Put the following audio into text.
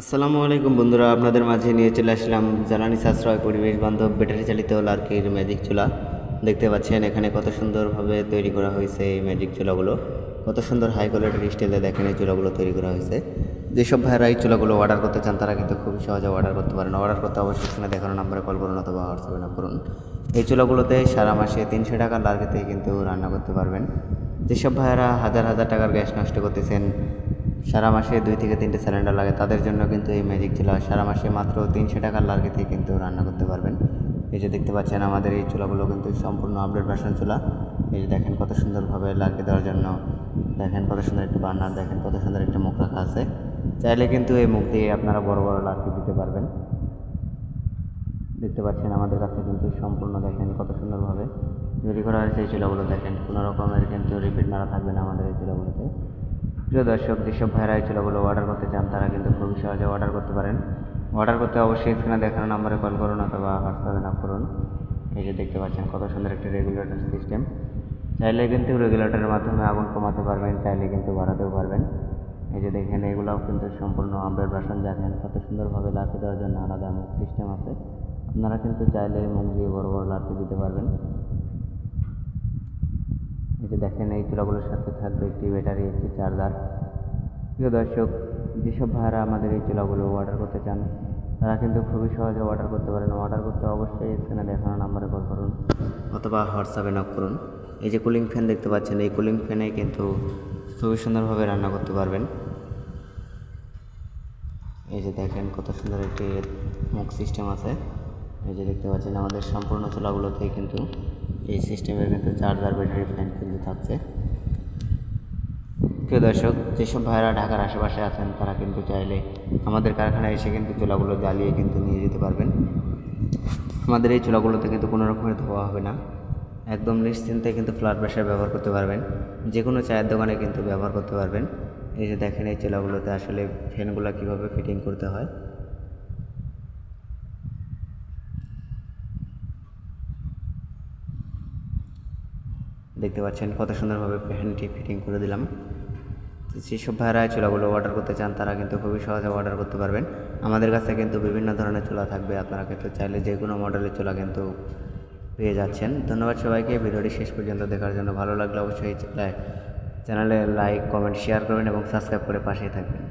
আসসালামু আলাইকুম বন্ধুরা, আপনাদের মাঝে নিয়ে চলে আসলাম জ্বালানি সাশ্রয় পরিবেশ বান্ধব ব্যাটারি চালিত লার্কির ম্যাজিক চুলা। দেখতে পাচ্ছেন, এখানে কত সুন্দরভাবে তৈরি করা হয়েছে এই ম্যাজিক চুলাগুলো। কত সুন্দর হাই কোয়ালিটির স্টিলে দেখেন এই চুলাগুলো তৈরি করা হয়েছে। যেসব ভাইরা এই চুলাগুলো অর্ডার করতে চান, তারা কিন্তু খুবই সহজে অর্ডার করতে পারেন। অর্ডার করতে অবশ্যই এখানে দেখানো নাম্বারে কল করুন অথবা হোয়াটসঅ্যাপে নক করুন। এই চুলাগুলোতে সারা মাসে তিনশো টাকার লার্কিতে কিন্তু রান্না করতে পারবেন। যেসব ভাইয়েরা হাজার হাজার টাকার গ্যাস নষ্ট করতেছেন সারা মাসে দুই থেকে তিনটে সিলিন্ডার লাগে। তাদের জন্য কিন্তু এই ম্যাজিক চুলা সারা মাসে মাত্র তিনশো টাকার লার্কিতে কিন্তু রান্না করতে পারবেন। এই যে দেখতে পাচ্ছেন, আমাদের এই চুলাগুলো কিন্তু সম্পূর্ণ আপডেট ভার্সন চুলা। এই যে দেখেন কত সুন্দরভাবে লার্কি দেওয়ার জন্য। দেখেন কত সুন্দর একটা বার্নার দেখেন কত সুন্দর একটা মুখ রাখা আছে। চাইলে কিন্তু এই মুখ দিয়ে আপনারা বড় বড় লার্কি দিতে পারবেন। দেখতে পাচ্ছেন, আমাদের কাছে কিন্তু সম্পূর্ণ দেখেন কত সুন্দরভাবে তৈরি করা হয়েছে এই চুলাগুলো। দেখেন কোনো রকমের কিন্তু রিপিট মারা থাকবে না আমাদের এই চুলাগুলোতে। প্রিয় দর্শক, যেসব ভাইরা এই চুলাগুলো অর্ডার করতে চান, তারা কিন্তু খুবই সহজে অর্ডার করতে পারেন। অর্ডার করতে অবশ্যই স্ক্রিনে দেখানো নাম্বারে কল করুন অথবা হোয়াটসঅ্যাপে নক করুন। এই যে দেখতে পাচ্ছেন কত সুন্দর একটি রেগুলেটর সিস্টেম চাইলে কিন্তু রেগুলেটরের মাধ্যমে আগুন কমাতে পারবেন, চাইলে কিন্তু বাড়াতেও পারবেন। এই যে দেখেন, এগুলোও কিন্তু সম্পূর্ণ আপডেট ভার্সন দেখেন কত সুন্দরভাবে লাঠি দেওয়ার জন্য আলাদা সিস্টেম আছে। আপনারা কিন্তু চাইলে মুখ দিয়ে বড় বড় লাঠি দিতে পারবেন। এই যে দেখেন, এই চূড়াগুলোর সাথে থাকবে একটি ব্যাটারি একটি চার্জার প্রিয় দর্শক, যেসব ভাইরা আমাদের এই চুলাগুলো অর্ডার করতে চান, তারা কিন্তু খুবই সহজে অর্ডার করতে পারেন। অর্ডার করতে অবশ্যই স্ক্রিনে দেখানো নাম্বারে কল করুন। অথবা হোয়াটসঅ্যাপে নক করুন। এই যে কুলিং ফ্যান দেখতে পাচ্ছেন, এই কুলিং ফ্যানে কিন্তু খুবই সুন্দরভাবে রান্না করতে পারবেন। এই যে দেখেন, কত সুন্দর একটি মুখ সিস্টেম আছে। এই যে দেখতে পাচ্ছেন, আমাদের সম্পূর্ণ চুলাগুলোতেই কিন্তু এই সিস্টেমের কিন্তু চার্জার, ব্যাটারি ফ্যান কিন্তু থাকছে। প্রিয় দর্শক, যেসব ভাইরা ঢাকার আশেপাশে আছেন, তারা কিন্তু চাইলে আমাদের কারখানায় এসে কিন্তু চুলাগুলো জ্বালিয়ে কিন্তু নিয়ে যেতে পারবেন। আমাদের এই চুলাগুলোতে কিন্তু কোনো রকমের ধোয়া হবে না। একদম নিশ্চিন্তে কিন্তু ফ্ল্যাট প্রেশার ব্যবহার করতে পারবেন। যে কোনো চায়ের দোকানে কিন্তু ব্যবহার করতে পারবেন। এই যে দেখেন, এই চুলাগুলোতে আসলে ফ্যানগুলো কীভাবে ফিটিং করতে হয়। দেখতে পাচ্ছেন, কত সুন্দরভাবে ফ্যানটি ফিটিং করে দিলাম। যেসব ভাইরা চুলাগুলো অর্ডার করতে চান, তারা কিন্তু খুবই সহজে অর্ডার করতে পারবেন। আমাদের কাছে কিন্তু বিভিন্ন ধরনের চুলা থাকবে, আপনারা কিন্তু চাইলে যে কোনো মডেলের চুলা কিন্তু পেয়ে যাচ্ছেন। ধন্যবাদ সবাইকে, ভিডিওটি শেষ পর্যন্ত দেখার জন্য ভালো লাগলে অবশ্যই চ্যানেলে লাইক কমেন্ট শেয়ার করবেন এবং সাবস্ক্রাইব করে পাশেই থাকবেন।